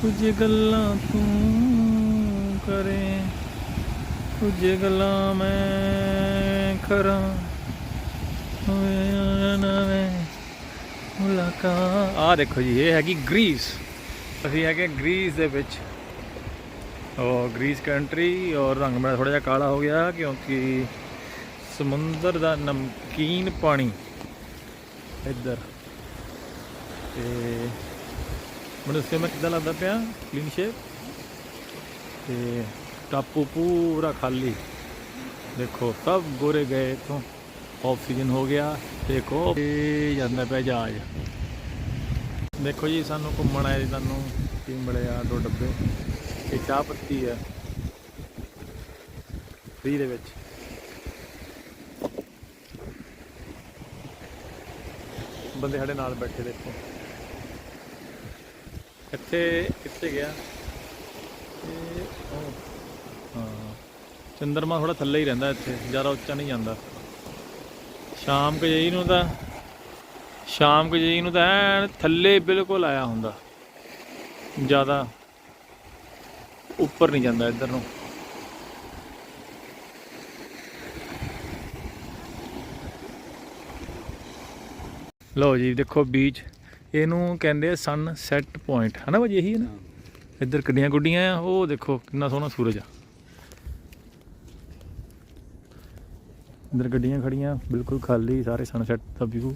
ਕੁਝ ਗੱਲਾਂ ਤੂੰ ਕਰੇ, ਕੁਝ ਗੱਲਾਂ ਮੈਂ ਕਰਾਂ। ਹੋਵੇ ਨਾ ਮੈਂ ਆ ਦੇਖੋ ਜੀ, ਇਹ ਹੈਗੀ ਗ੍ਰੀਸ। ਅਸੀਂ ਹੈਗੇ ਗ੍ਰੀਸ ਦੇ ਵਿੱਚ। ਔਰ ਗ੍ਰੀਸ ਕੰਟਰੀ, ਔਰ ਰੰਗ ਮੇਰਾ ਥੋੜਾ ਜਿਹਾ ਕਾਲਾ ਹੋ ਗਿਆ, ਕਿਉਂਕਿ ਸਮੁੰਦਰ ਦਾ ਨਮਕੀਨ ਪਾਣੀ ਇੱਧਰ। ਤੇ ਮੈਨੂੰ ਸੇ ਮੈਂ ਕਿੱਦਾਂ ਲੱਗਦਾ ਪਿਆ? ਕਲੀਨ ਸ਼ੇਪ ਤੇ ਟਾਪੂ ਪੂਰਾ ਖਾਲੀ। ਦੇਖੋ, ਸਭ ਗੋਰੇ ਗਏ ਤੋਂ ਆਕਸੀਜਨ ਹੋ ਗਿਆ। ਦੇਖੋ, ਇਹ ਜਾਂਦਾ ਪਿਆ ਜਹਾਜ਼। ਦੇਖੋ ਜੀ, ਸਾਨੂੰ ਘੁੰਮਣ ਆਏ ਸਾਨੂੰ ਕੀ ਮਿਲਿਆ? ਦੋ ਡੱਬੇ। ਇਹ ਚਾਹ ਪੱਤੀ ਆ ਫ੍ਰੀ ਦੇ ਵਿੱਚ। ਬੰਦੇ ਸਾਡੇ ਨਾਲ ਬੈਠੇ ਦੇਖੋ। ਇੱਥੇ ਕਿੱਥੇ ਗਿਆ? ਇਹ ਉਹ, ਹਾਂ। ਚੰਦਰਮਾ ਥੋੜਾ ਥੱਲੇ ਹੀ ਰਹਿੰਦਾ ਇੱਥੇ ਜ਼ਿਆਦਾ ਉੱਚਾ ਨਹੀਂ ਜਾਂਦਾ। ਸ਼ਾਮ ਕੁ ਜਿਹੀ ਨੂੰ ਤਾਂ ਸ਼ਾਮ ਕੁ ਜਿਹੀ ਨੂੰ ਤਾਂ ਐਨ ਥੱਲੇ ਬਿਲਕੁਲ ਆਇਆ ਹੁੰਦਾ। ਜ਼ਿਆਦਾ ਉੱਪਰ ਨਹੀਂ ਜਾਂਦਾ ਇੱਧਰ ਨੂੰ। ਲਓ ਜੀ ਦੇਖੋ ਬੀਚ। ਇਹਨੂੰ ਕਹਿੰਦੇ ਆ ਸਨ ਸੈਟ ਪੁਆਇੰਟ ਹਨਾ ਭਾਜੀ ਇਹੀ ਹੈ ਨਾ? ਇੱਧਰ ਗੱਡੀਆਂ ਗੁੱਡੀਆਂ ਆ ਉਹ ਦੇਖੋ ਕਿੰਨਾ ਸੋਹਣਾ ਸੂਰਜ ਆ। ਇੱਧਰ ਗੱਡੀਆਂ ਖੜੀਆਂ ਬਿਲਕੁਲ ਖਾਲੀ ਸਾਰੇ ਸਨਸੈਟ ਦਾ ਵਿਊ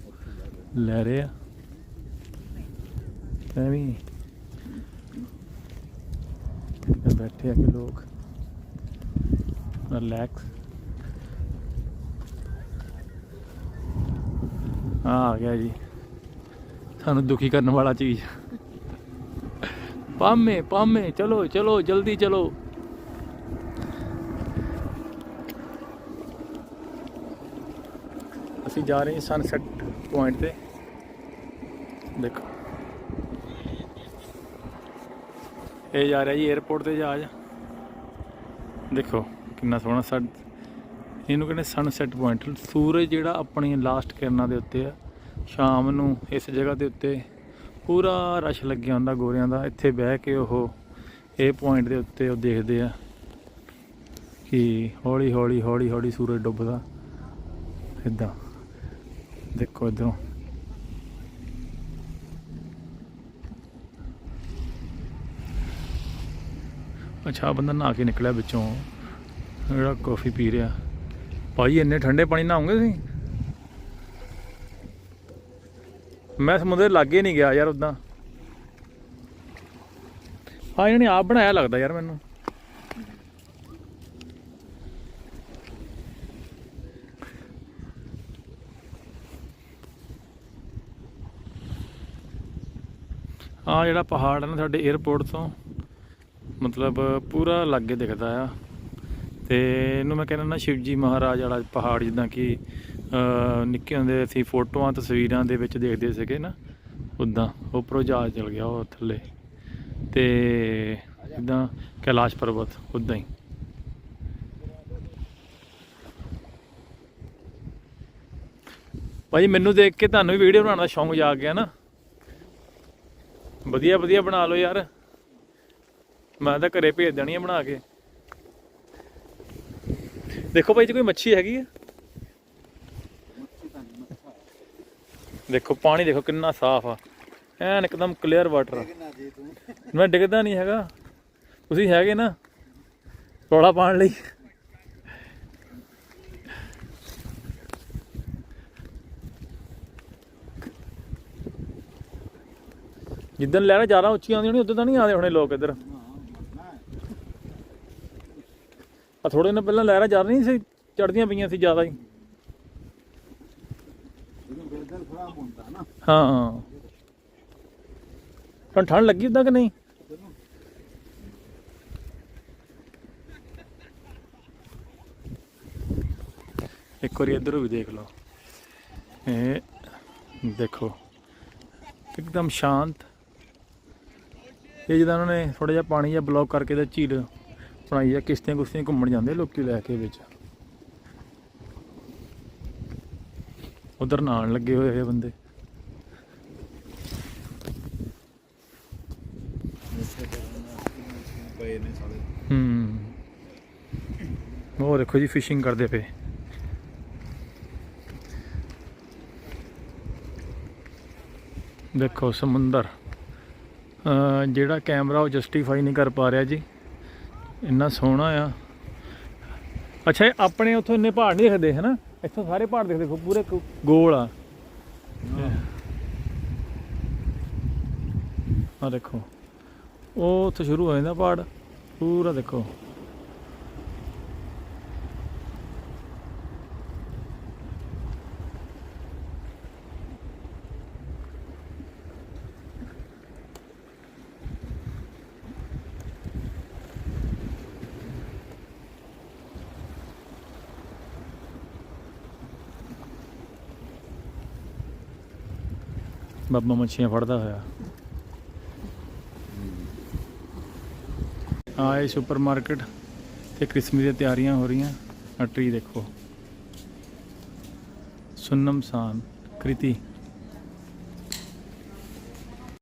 ਲੈ ਰਹੇ ਆ। ਐਵੇਂ ਬੈਠੇ ਆ ਕਿ ਲੋਕ। ਰਿਲੈਕਸ ਆ ਗਿਆ ਜੀ। ਸਾਨੂੰ ਦੁਖੀ ਕਰਨ ਵਾਲਾ ਚੀਜ਼। ਪਾਮੇ ਪਾਮੇ, ਚਲੋ ਚਲੋ, ਜਲਦੀ ਚਲੋ। ਅਸੀਂ ਜਾ ਰਹੇ ਹਾਂ ਸਨਸੈਟ ਪੁਆਇੰਟ ਤੇ। ਦੇਖੋ। ਇਹ ਜਾ ਰਿਹਾ ਜੀ 에어ਪੋਰਟ ਤੇ ਜਹਾਜ਼। ਦੇਖੋ, ਕਿੰਨਾ ਸੋਹਣਾ ਸਨ ਇਹਨੂੰ ਕਹਿੰਦੇ ਸਨਸੈਟ ਪੁਆਇੰਟ ਸੂਰਜ ਜਿਹੜਾ ਆਪਣੀ ਲਾਸਟ ਕਿਰਨਾਂ ਦੇ ਉੱਤੇ ਆ। ਸ਼ਾਮ ਨੂੰ ਇਸ ਜਗ੍ਹਾ ਦੇ ਉੱਤੇ ਪੂਰਾ ਰਸ਼ ਲੱਗਿਆ ਹੁੰਦਾ ਗੋਰਿਆਂ ਦਾ। ਇੱਥੇ ਬਹਿ ਕੇ ਉਹ ਇਹ ਪੁਆਇੰਟ ਦੇ ਉੱਤੇ ਉਹ ਦੇਖਦੇ ਆ ਕਿ ਹੌਲੀ ਹੌਲੀ ਹੌਲੀ ਹੌਲੀ ਸੂਰਜ ਡੁੱਬਦਾ। ਇਦਾਂ। ਦੇਖੋ ਇਧਰੋਂ। ਅੱਛਾ ਬੰਦਾ ਨਹਾ ਕੇ ਨਿਕਲਿਆ ਵਿੱਚੋਂ। ਜਿਹੜਾ ਕਾਫੀ ਪੀ ਰਿਹਾ। ਭਾਈ, ਇੰਨੇ ਠੰਡੇ ਪਾਣੀ ਨਹਾਉਂਗੇ ਤੁਸੀਂ? ਮੈਂ ਸਮੁੰਦਰ ਲਾਗੇ ਨਹੀਂ ਗਿਆ ਯਾਰ ਉਦਾਂ ਹਾਂ, ਇਹਨੇ ਆਪ ਬਣਾਇਆ ਲੱਗਦਾ ਯਾਰ ਮੈਨੂੰ। ਆ ਜਿਹੜਾ ਪਹਾੜ ਹੈ ਨਾ ਸਾਡੇ 에어ਪੋਰਟ ਤੋਂ, ਮਤਲਬ ਪੂਰਾ ਲਾਗੇ ਦਿਖਦਾ ਆ। ਤੇ ਇਹਨੂੰ ਮੈਂ ਕਹਿੰਦਾ ਨਾ ਸ਼ਿਵਜੀ ਮਹਾਰਾਜ ਵਾਲਾ ਪਹਾੜ ਜਿੱਦਾਂ ਕਿ ਨਿੱਕੇ ਹੁੰਦੇ ਅਸੀਂ ਫੋਟੋਆਂ, ਤਸਵੀਰਾਂ ਦੇ ਵਿੱਚ ਦੇਖਦੇ ਸੀਗੇ ਨਾ, ਉਦਾਂ, ਉੱਪਰੋਂ ਜਹਾਜ਼ ਚਲ ਗਿਆ ਉਹ ਥੱਲੇ। ਤੇ ਜਿੱਦਾਂ ਕੈਲਾਸ਼ ਪਰਬਤ, ਉਦਾਂ ਹੀ। ਭਾਈ, ਮੈਨੂੰ ਦੇਖ ਕੇ ਤੁਹਾਨੂੰ ਵੀ ਵੀਡੀਓ ਬਣਾਉਣ ਦਾ ਸ਼ੌਂਕ ਜਾਗ ਗਿਆ ਨਾ। ਵਧੀਆ ਵਧੀਆ ਬਣਾ ਲਓ ਯਾਰ। ਮੈਂ ਤਾਂ ਘਰੇ ਭੇਜ ਦੇਣੀ ਆ ਬਣਾ ਕੇ। ਦੇਖੋ ਭਾਈ, ਜੀ ਕੋਈ ਮੱਛੀ ਹੈਗੀ ਆ? ਦੇਖੋ, ਪਾਣੀ ਦੇਖੋ ਕਿੰਨਾ ਸਾਫ਼ ਆ। ਐਨ ਇੱਕਦਮ ਕਲੀਅਰ ਵਾਟਰ ਮੈਂ ਡਿੱਗਦਾ ਨਹੀਂ ਹੈਗਾ। ਤੁਸੀਂ ਹੈਗੇ ਨਾ, ਰੌਲਾ ਪਾਉਣ ਲਈ। ਜਿੱਦਣ ਲੈਣਾ ਜ਼ਿਆਦਾ ਉੱਚੀਆਂ ਆਉਂਦੀਆਂ ਨੇ ਉਦੋਂ ਤਾਂ ਨਹੀਂ ਆਉਂਦੇ ਹੋਣੇ ਲੋਕ ਇੱਧਰ। ਆ ਥੋੜੇ ਦਿਨ ਪਹਿਲਾਂ ਲਹਿਰਾਂ ਜ਼ਿਆਦਾ ਨਹੀਂ ਸੀ ਚੜਦੀਆਂ ਪਈਆਂ ਸੀ ਜ਼ਿਆਦਾ ਹੀ। ਹਾਂ। ਹਾਂ ਤੁਹਾਨੂੰ ਠੰਡ ਲੱਗੀ ਉਦਾਂ ਕਿ ਨਹੀਂ? ਇੱਕ ਵਾਰੀ ਇੱਧਰੋਂ ਵੀ ਦੇਖ ਲਓ। ਇਹ ਦੇਖੋ, ਇੱਕਦਮ ਸ਼ਾਂਤ। ਇਹ ਜਿੱਦਾਂ ਉਹਨਾਂ ਨੇ ਥੋੜਾ ਜਿਹਾ ਪਾਣੀ ਜਿਹਾ ਬਲੌਕ ਕਰਕੇ ਤੇ ਝੀਲ ਬਣਾਈ ਆ ਕਿਸ਼ਤੀਆਂ ਕੁਸ਼ਤੀਆਂ ਘੁੰਮਣ ਜਾਂਦੇ ਲੋਕੀ ਲੈ ਕੇ ਵਿੱਚ। ਉਧਰ ਨਹਾਉਣ ਲੱਗੇ ਹੋਏ ਆ ਬੰਦੇ। ਪਏ ਨੇ ਹੂੰ। ਉਹ ਦੇਖੋ ਜੀ ਫਿਸ਼ਿੰਗ ਕਰਦੇ ਪਏ। ਦੇਖੋ ਸਮੁੰਦਰ। ਜਿਹੜਾ ਕੈਮਰਾ ਉਹ ਜਸਟੀਫਾਈ ਨਹੀਂ ਕਰ ਪਾ ਰਿਹਾ ਜੀ। ਇੰਨਾ ਸੋਹਣਾ ਆ। ਅੱਛਾ ਆਪਣੇ ਉੱਥੋਂ ਇੰਨੇ ਪਹਾੜ ਨਹੀਂ ਦਿਖਦੇ, ਹਨਾ? ਇੱਥੋਂ ਸਾਰੇ ਪਹਾੜ ਦਿਖਦੇ ਦੇਖੋ, ਪੂਰੇ ਗ- ਗੋਲ ਆ। ਆ ਦੇਖੋ, ਉਹ ਉੱਥੋਂ ਸ਼ੁਰੂ ਹੋ ਜਾਂਦਾ ਪਹਾੜ, ਪੂਰਾ ਦੇਖੋ। ਬਾਬਾ ਮੱਛੀਆਂ ਫੜਦਾ ਹੋਇਆ। ਆਏ ਸੁਪਰਮਾਰਕਟ ਤੇ ਕ੍ਰਿਸਮਸ ਦੀਆਂ ਤਿਆਰੀਆਂ ਹੋ ਰਹੀਆਂ। ਆ ਟਰੀ ਦੇਖੋ। ਸੁਨਮ ਸਾਨ, ਕ੍ਰਿਤੀ।